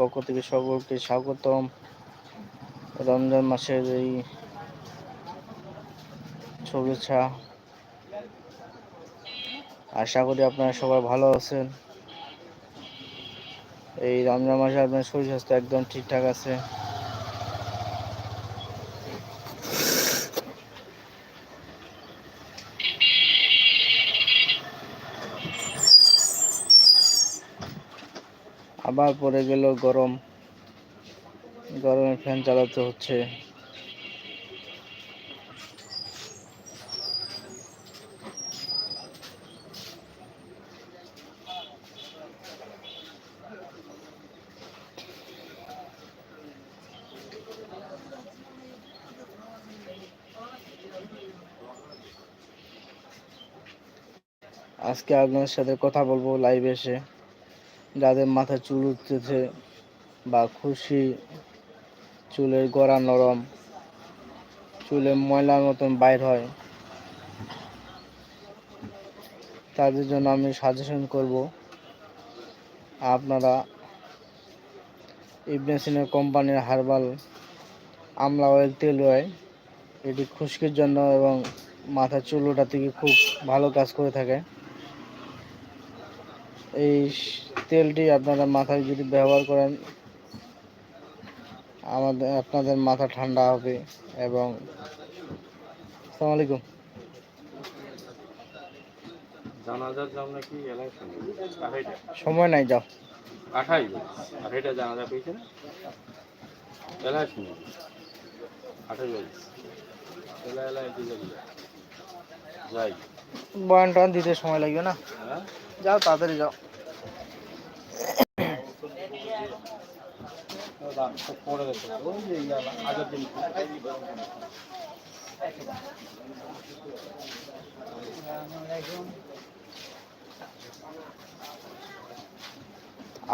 পক্ষ থেকে সকলকে স্বাগতম। রমজান মাসের এই শুভেচ্ছা। আশা করি আপনারা সবাই ভালো আছেন। এই রমজান মাসে আপনার শরীর স্বাস্থ্য একদম ঠিকঠাক আছে। আবার পরে গেল গরম। গরমে ফ্যান চালাতে হচ্ছে। আজকে আপনার সাথে কথা বলব লাইভে এসে। যাদের মাথায় চুল উঠতেছে বা খুশি, চুলের গড়া নরম, চুলে ময়লার মতন বাইর হয়, তাদের জন্য আমি সাজেশন করব, আপনারা ইবনেসিনের কোম্পানির হার্বাল আমলা অয়েল তেল হয় এটি খুশকির জন্য এবং মাথার চুল ওঠা থেকে খুব ভালো কাজ করে থাকে। এই তেলটি আপনারা মাথায় যদি ব্যবহার করেন আমাদের আপনাদের মাথা ঠান্ডা হবে এবং আসসালামু আলাইকুম। জানাজার দাম নাকি সময় নাই যাও। আঠাই আঠাইটা জানাজা পেয়েছে না? ইলেকশন আঠাই বাজে এলা এলা যাই। বয়ান টয়ান দিতে সময় লাগবে না। হ্যাঁ? যাও তাড়াতাড়ি যাও পরে দেখো ওই যে ইয়া আগের দিন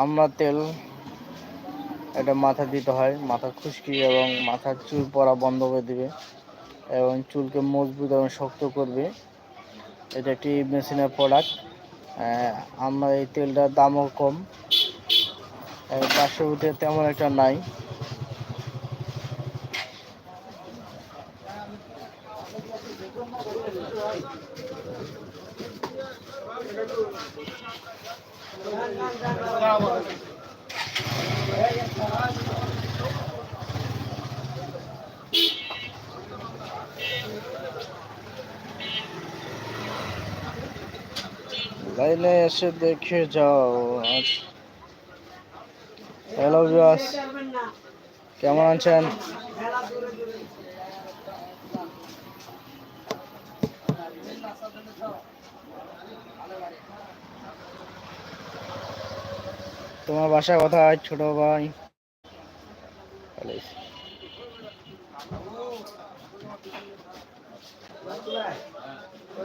আমরা তেল এটা মাথা দিতে হয় মাথা খুশকি এবং মাথার চুল পড়া বন্ধ করে দিবে এবং চুলকে মজবুত এবং শক্ত করবে। এটা একটি মেশিনের প্রোডাক্ট আমরা এই তেলটার দামও কম। পাশে উঠে তেমন একটা নাই। লাইনে এসে দেখে যাও আজ হ্যালো বিয়াস কেমন আছেন তোমার বাসা কোথায়, ছোট ভাই পালিয়েছে। किसी এই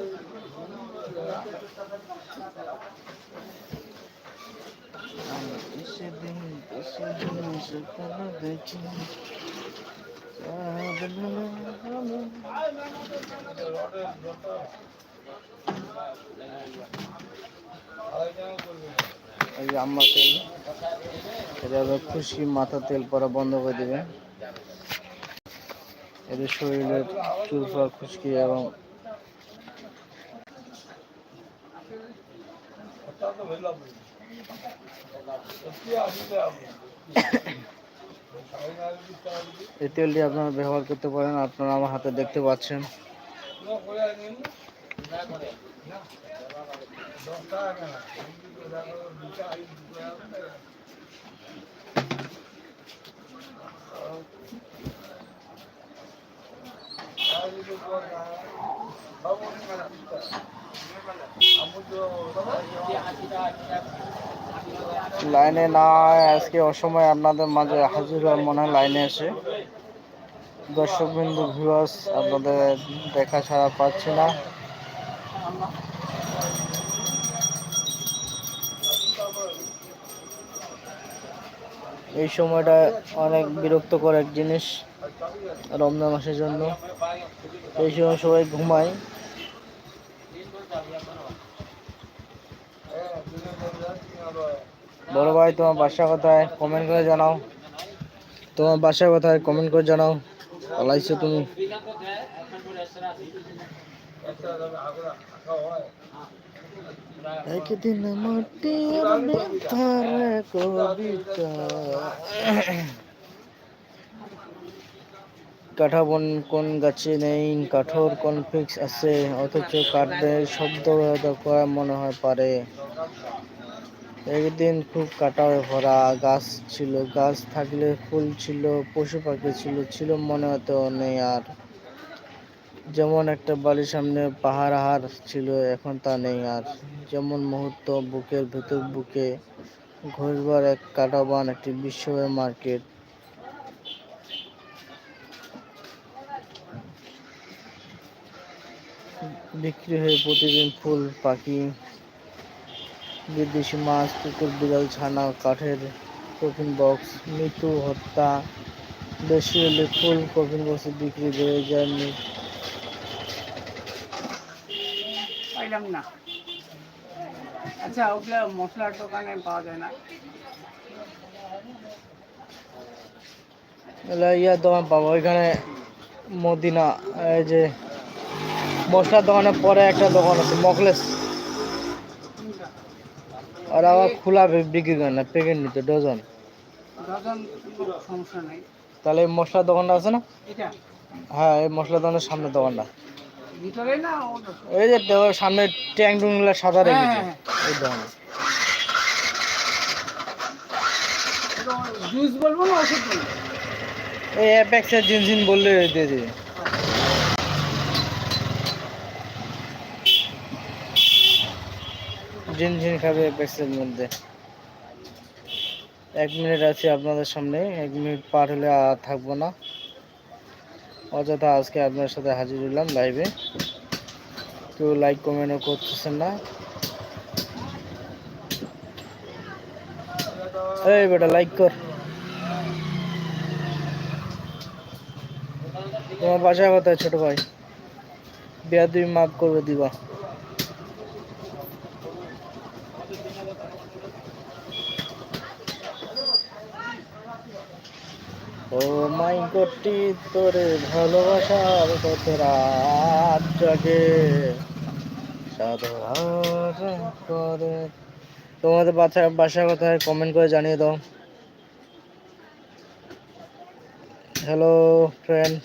আম্মা তেল, এটা খুশি মাথা তেল পরা বন্ধ করে দেবে এদের শরীরের চুল খুশকি এবং এই তেলটি আপনারা ব্যবহার করতে পারেন আপনারা আমার হাতে দেখতে পাচ্ছেন। লাইনে না আজকে অসময় আপনাদের মাঝে হাজির হওয়ার মনে হয় লাইনে এসে। দর্শক বিন্দু ভিউয়ার্স আপনাদের দেখা ছাড়া পাচ্ছি না। এই সময়টা অনেক বিরক্তকর এক জিনিস, রমজান মাসের জন্য। এই সময় সবাই ঘুমায়। বড় ভাই তোমার বাসা কোথায় কমেন্ট করে জানাও। তোমার বাসা কোথায় কমেন্ট করে জানাও। পালাইছো তুমি। একদিন মাটির ভিতরে কবিতা। কাঠা বন কোন গাছে নেই কাঠোর কোন ফিক্স আছে? অথচ কাঠে শব্দ করা মনে হয় পারে। একদিন খুব কাটায় ভরা গাছ ছিল, গাছ থাকলে ফুল ছিল, পশু পাখি ছিল ছিল মনে হতো নেই আর। যেমন একটা বাড়ির সামনে পাহাড় আহার ছিল, এখন তা নেই আর। যেমন মুহূর্ত, বুকের ভেতর বুকে ঘুরবার এক কাটাবান একটি বিশ্বব্যাপী মার্কেট। বিক্রি হয়ে প্রতিদিন ফুল, পাখি বিদেশি মাছ কুকুর বিড়াল ছানা কাঠের কফিন বক্স মৃত্যু হত্যা বেশি হলে ফুল কফিন বক্সে বিক্রি বেড়ে যায়নি পাইলাম না। আচ্ছা ওগুলো মশলার দোকানে পাওয়া যায় না। এলা ইয়া দোকান পাবো ওইখানে মদিনা এই যে মশলার দোকানের পরে একটা দোকান আছে মকলেস। আর আবার খোলা বিক্রি করে না প্যাকেট নিতে ডজন ডজন সমস্যা নেই। তাহলে এই মশলার দোকানটা আছে না? এটা? হ্যাঁ এই মশলার দোকানের সামনে দোকানটা। ভিতরে না ওই যে সামনে ট্যাং টুংগুলো সাদা হ্যাঁ, রেখেছে হ্যাঁ, ওই দোকানে। জুস বলব না ওষুধ বলব? এই অ্যাপেক্সের জিনজিন বললে দিয়ে দিবে জিনজিন খাবে অ্যাপেক্সের মধ্যে। এক মিনিট আছে আপনাদের সামনে, এক মিনিট পার হলে আর থাকব না। অযথা আজকে আপনার সাথে হাজির হলাম লাইভে কেউ লাইক কমেন্টও করতেছেন না। এই বেটা লাইক কর। তোমার বাসা কোথায় ছোট ভাই। বিয়া তুমি মাফ করবে দিবা। ও মাই গডটি তোরে ভালোবাসার কত রাত জাগে। করে। তোমাদের বাসা বাসা কোথায় কমেন্ট করে জানিয়ে দাও। Hello friend